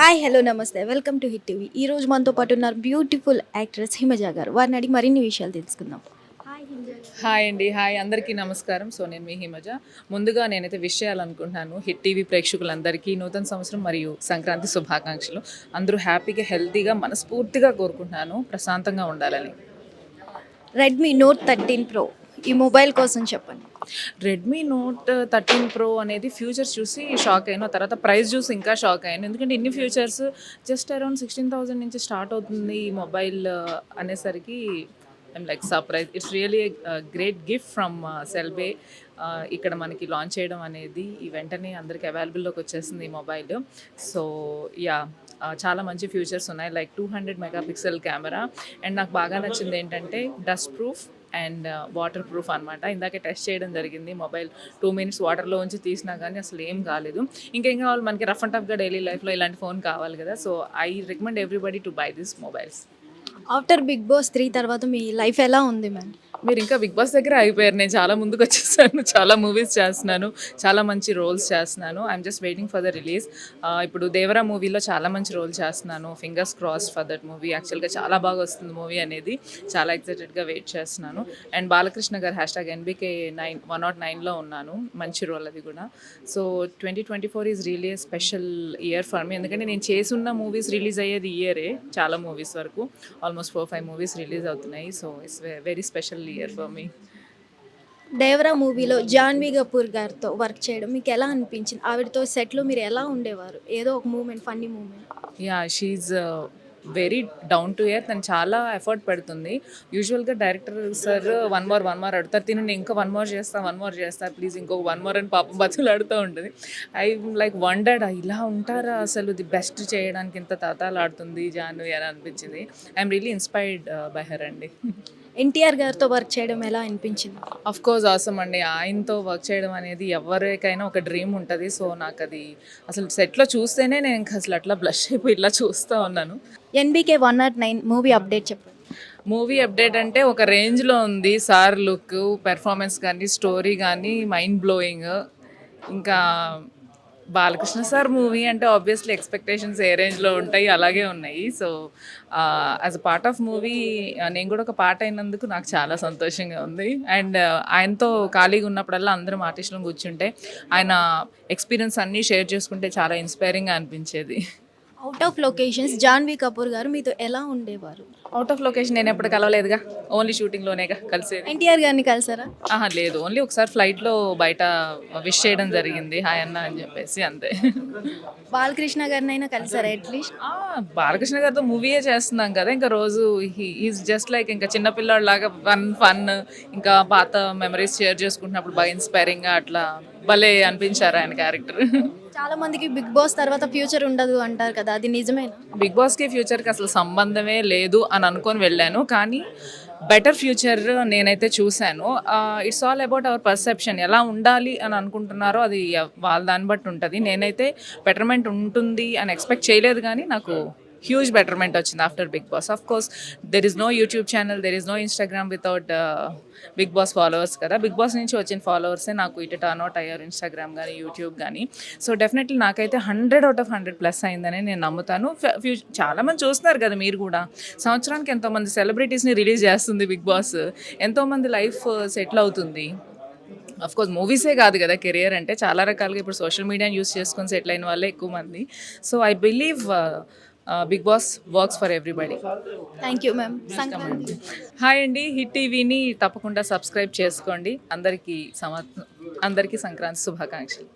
Hi hello నమస్తే. Welcome to hit TV ఈ రోజు మనతో పాటు ఉన్నారు బ్యూటిఫుల్ యాక్ట్రెస్ హిమజ గారు. వారిని అడిగి మరిన్ని విషయాలు తెలుసుకుందాం. హాయ్ హిమజ హాయ్ అండి. హాయ్ అందరికీ నమస్కారం. సో నేను మీ హిమజ ముందుగా నేనైతే విష్ చేయాలనుకుంటున్నాను హిట్ టీవీ ప్రేక్షకులందరికీ నూతన సంవత్సరం మరియు సంక్రాంతి శుభాకాంక్షలు. అందరూ హ్యాపీగా హెల్తీగా మనస్ఫూర్తిగా కోరుకుంటున్నాను. ప్రశాంతంగా ఉండాలని. రెడ్మీ నోట్ థర్టీన్ ప్రో ఈ మొబైల్ కోసం చెప్పండి. రెడ్మీ నోట్ థర్టీన్ ప్రో అనేది ఫ్యూచర్స్ చూసి షాక్ అయిన తర్వాత ప్రైస్ చూసి ఇంకా షాక్ అయ్యాను ఎందుకంటే ఇన్ని futures just around sixteen thousand నుంచి స్టార్ట్ అవుతుంది ఈ మొబైల్ అనేసరికి. I'm like surprise it's really great gift from Cellbay ఇక్కడ మనకి లాంచ్ చేయడం అనేది ఈ వెంటనే అందరికి అవైలబుల్లోకి వచ్చేసింది ఈ మొబైల్ సో యా చాలా మంచి ఫ్యూచర్స్ ఉన్నాయి. Like two hundred megapixel camera and నాకు బాగా నచ్చింది ఏంటంటే dust proof and water proof అనమాట ఇందాకే టెస్ట్ చేయడం జరిగింది. మొబైల్ టూ మినిట్స్ వాటర్లో ఉంచి తీసినా కానీ అసలు ఏం కాలేదు. ఇంకేం కావాలి మనకి రఫ్ అండ్ టఫ్గా డైలీ లైఫ్లో ఇలాంటి ఫోన్ కావాలి కదా. So I recommend everybody to buy this mobiles after Bigg Boss three తర్వాత మీ లైఫ్ ఎలా ఉంది మ్యామ్ మీరు ఇంకా బిగ్ బాస్ దగ్గర అయిపోయారు నేను చాలా ముందుకు వచ్చేసాను. చాలా మూవీస్ చేస్తున్నాను. చాలా మంచి రోల్స్ చేస్తున్నాను. I'm just waiting for the release ఇప్పుడు దేవరా మూవీలో చాలా మంచి రోల్ చేస్తున్నాను. Fingers cross for that movie యాక్చువల్గా చాలా బాగా వస్తుంది మూవీ అనేది. చాలా ఎక్సైటెడ్గా వెయిట్ చేస్తున్నాను. And Balakrishna garu hash tag NBK nine one not నైన్లో ఉన్నాను. మంచి రోల్ అది కూడా. So twenty twenty four is really special year for me ఎందుకంటే నేను చేసున్న మూవీస్ రిలీజ్ అయ్యేది ఇయరే చాలా మూవీస్ వరకు. Almost four five movies release అవుతున్నాయి. So it's very special year for me? Devara మూవీలో జాన్వీ కపూర్ గారితో వర్క్ చేయడం మీకు ఎలా అనిపించింది? ఆవిడతో సెట్లో మీరు ఎలా ఉండేవారు? ఏదో ఒక moment funny moment. Yeah she's very down to earth and చాలా ఎఫర్ట్ పెడుతుంది. యూజువల్గా director sir one more one more అడుగుతారు. తినండి ఇంకా వన్ మోర్ చేస్తా వన్ మోర్ చేస్తా. ప్లీజ్ ఇంకొక వన్ మోర్ అని పాపం బతులు అడుగుతూ ఉంటుంది. ఐ లైక్ వండర్డ్ ఇలా ఉంటారా అసలు? ది బెస్ట్ చేయడానికి ఇంత తాతాలు ఆడుతుంది జాన్వి అని అనిపించింది. I'm really inspired by her అండి. ఎన్టీఆర్ గారితో వర్క్ చేయడం ఎలా అనిపించింది? అఫ్ కోర్స్ అవసరం అండి. ఆయనతో వర్క్ చేయడం అనేది ఎవరికైనా ఒక డ్రీమ్ ఉంటుంది. సో నాకు అది అసలు సెట్లో చూస్తేనే నేను ఇంకా అసలు అట్లా బ్లష్ అయిపోయి ఇలా చూస్తూ ఉన్నాను. NBK one not nine movie update చెప్పండి. మూవీ అప్డేట్ అంటే ఒక రేంజ్లో ఉంది. సార్ లుక్ పెర్ఫార్మెన్స్ కానీ స్టోరీ కానీ మైండ్ బ్లోయింగ్ ఇంకా బాలకృష్ణ సార్ మూవీ అంటే ఆబ్వియస్లీ ఎక్స్పెక్టేషన్స్ ఏ రేంజ్లో ఉంటాయి అలాగే ఉన్నాయి. So as a part of movie నేను కూడా ఒక పార్ట్ అయినందుకు నాకు చాలా సంతోషంగా ఉంది. అండ్ ఆయనతో ఖాళీగా ఉన్నప్పుడల్లా అందరం ఆర్టిస్టులను కూర్చుంటే ఆయన ఎక్స్పీరియన్స్ అన్నీ షేర్ చేసుకుంటే చాలా ఇన్స్పైరింగ్గా అనిపించేది. Out of locations Janhvi Kapoor garu మీతో ఎలా ఉండేవారు? అవుట్ ఆఫ్ లొకేషన్ నేను ఎప్పుడు కలవలేదుగా. ఓన్లీ షూటింగ్లోనేగా కలిసేది. ఎన్టీఆర్ గారిని కలిసారా? ఆహా లేదు. ఓన్లీ ఒకసారి ఫ్లైట్లో బయట విష్ చేయడం జరిగింది. హాయ్ అన్న అని చెప్పేసి అంతే. బాలకృష్ణ గారిని అయినా కలిసారా అట్లీస్ట్ ఆ, బాలకృష్ణ గారితో మూవీయే చేస్తున్నాం కదా. ఇంకా రోజు ఈజ్ జస్ట్ లైక్ ఇంకా చిన్నపిల్లాడు లాగా ఫన్ ఫన్ ఇంకా పాత మెమరీస్ షేర్ చేసుకుంటున్నప్పుడు బాగా ఇన్స్పైరింగ్గా అట్లా భలే అనిపించారు ఆయన క్యారెక్టర్ చాలా మందికి బిగ్ బాస్ తర్వాత ఫ్యూచర్ ఉండదు అంటారు కదా. అది నిజమేనా? బిగ్ బాస్కి ఫ్యూచర్కి అసలు సంబంధమే లేదు అని అనుకొని వెళ్ళాను. కానీ బెటర్ ఫ్యూచర్ నేనైతే చూశాను. It's all about our perception. ఎలా ఉండాలి అని అనుకుంటున్నారో అది వాళ్ళ దాన్ని బట్టి ఉంటుంది. నేనైతే బెటర్మెంట్ ఉంటుంది అని ఎక్స్పెక్ట్ చేయలేదు కానీ నాకు హ్యూజ్ బెటర్మెంట్ వచ్చింది after Bigg Boss of course there is no YouTube channel there is no Instagram without Bigg Boss followers కదా. బిగ్ బాస్ నుంచి వచ్చిన ఫాలోవర్సే నాకు ఇటు టర్న్ అవుట్ అయ్యారు ఇన్స్టాగ్రామ్ కానీ యూట్యూబ్ కానీ సో డెఫినెట్లీ నాకైతే hundred out of hundred plus అయిందని నేను నమ్ముతాను. ఫ్యూ చాలామంది చూస్తున్నారు కదా మీరు కూడా. సంవత్సరానికి ఎంతోమంది సెలబ్రిటీస్ని రిలీజ్ చేస్తుంది బిగ్ బాస్ ఎంతోమంది లైఫ్ సెటిల్ uh, అవుతుంది. అఫ్ కోర్స్ మూవీసే కాదు కదా కెరియర్ అంటే. చాలా రకాలుగా ఇప్పుడు సోషల్ మీడియాని యూస్ చేసుకొని సెటిల్ అయిన వాళ్ళే ఎక్కువ మంది. So I believe Bigg Boss works for everybody thank you ma'am hi అండి హిట్ టీవీని తప్పకుండా సబ్స్క్రైబ్ చేసుకోండి. అందరికీ సమ అందరికీ సంక్రాంతి శుభాకాంక్షలు.